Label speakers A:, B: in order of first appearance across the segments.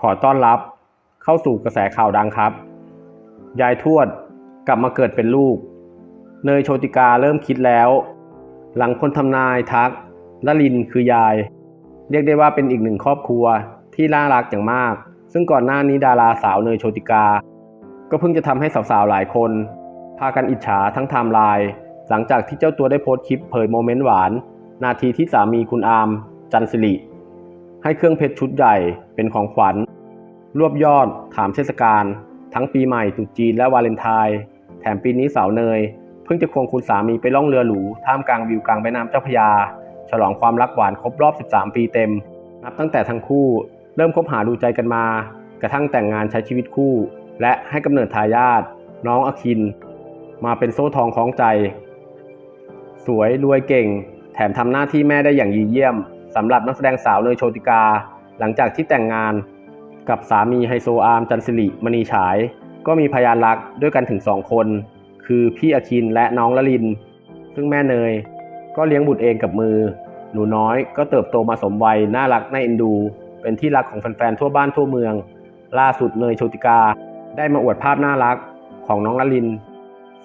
A: ขอต้อนรับเข้าสู่กระแสข่าวดังครับ ยายทวดกลับมาเกิดเป็นลูก เนยโชติกาเริ่มคิดแล้ว หลังคนทำนายทักละลินคือยาย เรียกได้ว่าเป็นอีกหนึ่งครอบครัวที่น่ารักอย่างมาก ซึ่งก่อนหน้านี้ดาราสาวเนยโชติกา ก็เพิ่งจะทำให้สาวๆหลายคน พากันอิจฉาทั้งไทม์ไลน์หลังจากที่เจ้าตัวได้โพสต์คลิปเผยโมเมนต์หวาน นาทีที่สามีคุณอาม จันสิริให้เครื่องเพชรชุดใหญ่เป็นของขวัญ รวบยอด ถามเทศกาลทั้งปีใหม่ตรุษจีนและวาเลนไทน์แถมปีนี้สาวเนย เพิ่งจะควงคุณสามีไปล่องเรือหรูท่ามกลางวิวกลางแม่น้ำเจ้าพยา ฉลองความรักหวานครบรอบ 13 ปีเต็ม นับตั้งแต่ทั้งคู่ เริ่มคบหาดูใจกันมา กระทั่งแต่งงานใช้ชีวิตคู่ และให้กำเนิดทายาทน้องอคิน มาเป็นโซ่ทองคล้องใจ สวยรวยเก่ง แถมทำหน้าที่แม่ได้อย่างดีเยี่ยมสำหรับนักแสดงสาวเนยโชติกา หลังจากที่แต่งงาน กับสามีไฮโซอาร์มจันสิริมณีฉาย ก็มีพยานรักด้วยกันถึงสองคน คือพี่อคินและน้องละลิน ซึ่งแม่เนย ก็เลี้ยงบุตรเองกับมือ หนูน้อยก็เติบโตมาสมวัยน่ารักน่าเอ็นดู เป็นที่รักของแฟนๆทั่วบ้านทั่วเมือง ล่าสุดเนยโชติกาได้มาอวดภาพน่ารักของน้องละลิน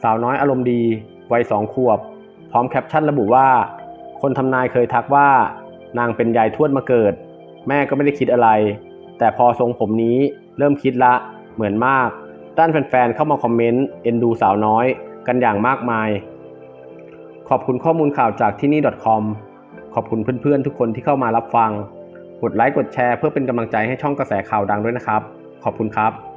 A: สาวน้อยอารมณ์ดีวัยสองขวบ พร้อมแคปชั่นระบุว่า คนทำนายเคยทักว่า นางเป็นยายทวดมาเกิด แม่ก็ไม่ได้คิดอะไร แต่พอทรงผมนี้เริ่มคิดละเหมือนมาก ด้านแฟนๆเข้ามาคอมเมนต์เอ็นดูสาวน้อย กันอย่างมากมาย ขอบคุณข้อมูลข่าวจากที่นี่ .com ขอบคุณเพื่อนๆ ทุกคนที่เข้ามารับฟัง กดไลค์กดแชร์เพื่อเป็นกำลังใจให้ช่องกระแสข่าวดังด้วยนะครับ ขอบคุณครับ